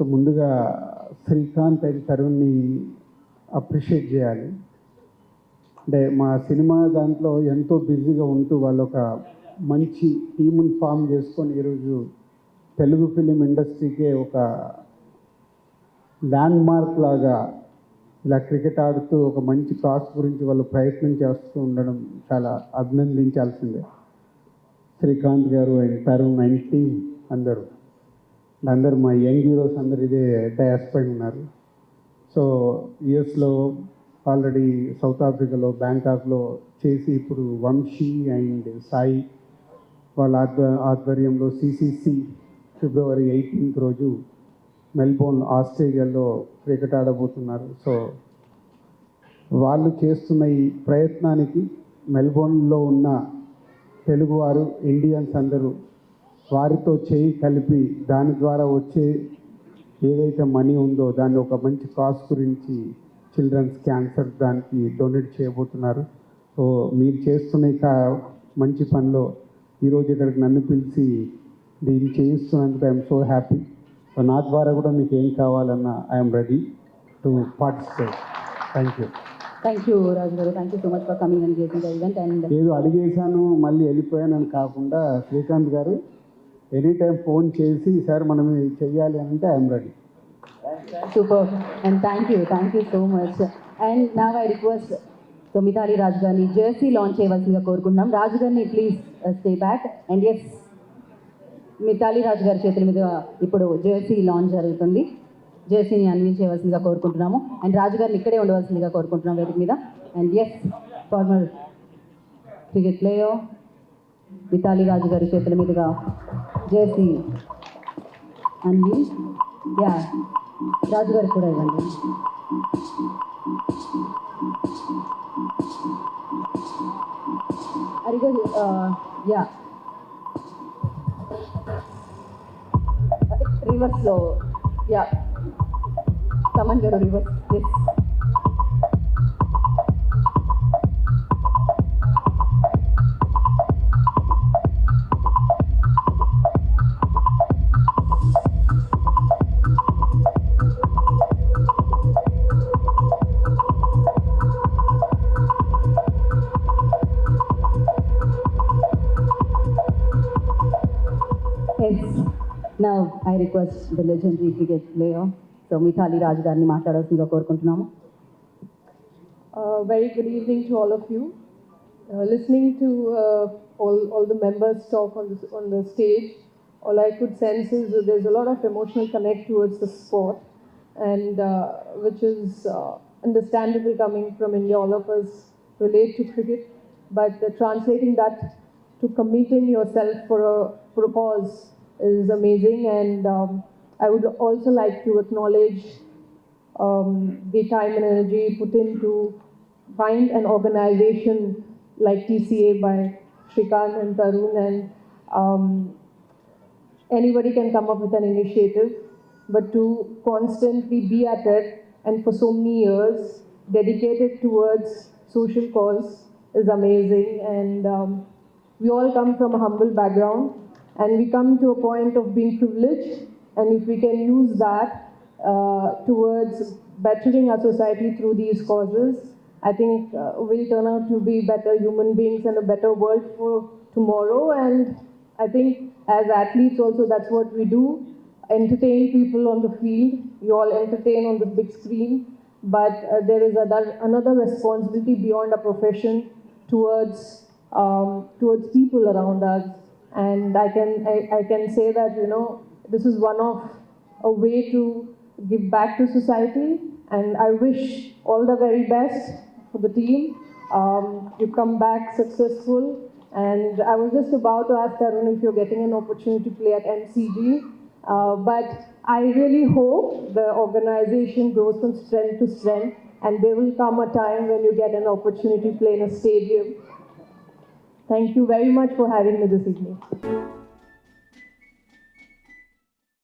So ముందుగా Srikanth and తరుణ్ని appreciate చేయాలి. అంటే మా సినిమా దాంట్లో ఎంతో బిజీగా ఉంటూ వాళ్ళు ఒక మంచి టీముని ఫామ్ చేసుకొని ఈరోజు తెలుగు ఫిలిం ఇండస్ట్రీకే ఒక ల్యాండ్ మార్క్ లాగా ఇలా క్రికెట్ ఆడుతూ ఒక మంచి కాస్ గురించి వాళ్ళు ప్రయత్నం చేస్తూ ఉండడం చాలా అభినందించాల్సిందే. శ్రీకాంత్ గారు అండ్ తరుణ్ అండ్ టీమ్ అందరూ. అందరూ మా యంగ్ హీరోస్ అందరు ఇదే డయాస్ పైన ఉన్నారు. సో యుఎస్లో ఆల్రెడీ సౌత్ ఆఫ్రికాలో బ్యాంకాక్లో చేసి ఇప్పుడు వంశీ అండ్ సాయి వాళ్ళ ఆధ్వ ఆధ్వర్యంలో సిసిసి ఫిబ్రవరి ఎయిటీన్త్ రోజు మెల్బోర్న్ ఆస్ట్రేలియాలో క్రికెట్ ఆడబోతున్నారు సో వాళ్ళు చేస్తున్న ఈ ప్రయత్నానికి మెల్బోర్న్లో ఉన్న తెలుగువారు ఇండియన్స్ అందరూ వారితో చేయి కలిపి దాని ద్వారా వచ్చే ఏదైతే మనీ ఉందో దాన్ని ఒక మంచి కాస్ గురించి చిల్డ్రన్స్ క్యాన్సర్ దానికి డొనేట్ చేయబోతున్నారు. సో మీరు చేస్తున్న ఇక మంచి పనిలో ఈరోజు ఇక్కడికి నన్ను పిలిచి దీన్ని చేయిస్తున్నందుకు ఐఎమ్ సో హ్యాపీ. సో నా ద్వారా కూడా మీకు ఏం కావాలన్నా I'm ready to participate. Thank you. Thank you Raju garu. Thank you so much for coming and getting event and ఏదో అడిగేశాను మళ్ళీ వెళ్ళిపోయానని కాకుండా Srikanth garu any time phone చేసి సార్ మనం చెయ్యాలి అంటే I'm ready super and thank you thank you so much and నా ఐ రిక్వెస్ట్ సో రాజు గారిని జెర్సీ లాంచ్ చేయవలసిందిగా కోరుకుంటున్నాం. రాజు గారిని please stay back and as Mithali Raju గారి చేతుల మీద ఇప్పుడు జెర్సీ లాంచ్ జరుగుతుంది. జెర్సీని అందించేయవలసిందిగా కోరుకుంటున్నాము. అండ్ రాజు గారిని ఇక్కడే ఉండవలసిందిగా కోరుకుంటున్నాం వేదిక మీద. And as former cricket player Mithali Raju గారి చేతుల మీదుగా జేసి అన్ని యా? రాజు కూడా ఇవ్వండి. అరిగో యా రివర్స్లో యా సమన్ గారు reverse yes Now I request the legendary cricket player so Mithali Raju గారిని మాట్లాడాల్సిందిగా కోరుకుంటున్నాము Uh, very good evening to all of you. Uh, listening to uh, all, all the members talk on, this, on the stage, all I could sense is that there's a lot of emotional connect towards the sport, and uh, which is uh, understandable coming from India. All of us relate to cricket, but uh, translating that to committing yourself for a, for a cause is amazing, and um, I would also like to acknowledge um, the time and energy put into find an organization like TCA by Shrikant and Tarun. And um, anybody can come up with an initiative, but to constantly be at it and for so many years dedicated towards social cause is amazing. And um, we all come from a humble background and we come to a point of being privileged. And if we can use that uh, towards bettering our society through these causes i think uh, we'll turn out to be better human beings and a better world for tomorrow. And i think as athletes also that's what we do. Entertain people on the field. You all entertain on the big screen. But uh, there is other, another responsibility beyond our profession towards um, towards people around us and i can I, I can say that you know this is one of a way to give back to society. And i wish all the very best for the team. Um, you come back successful. And i was just about to ask Tarun if you're getting an opportunity to play at mcg uh, but i really hope the organization grows from strength to strength. And there will come a time when you get an opportunity to play in a stadium Thank you very much for having me this evening.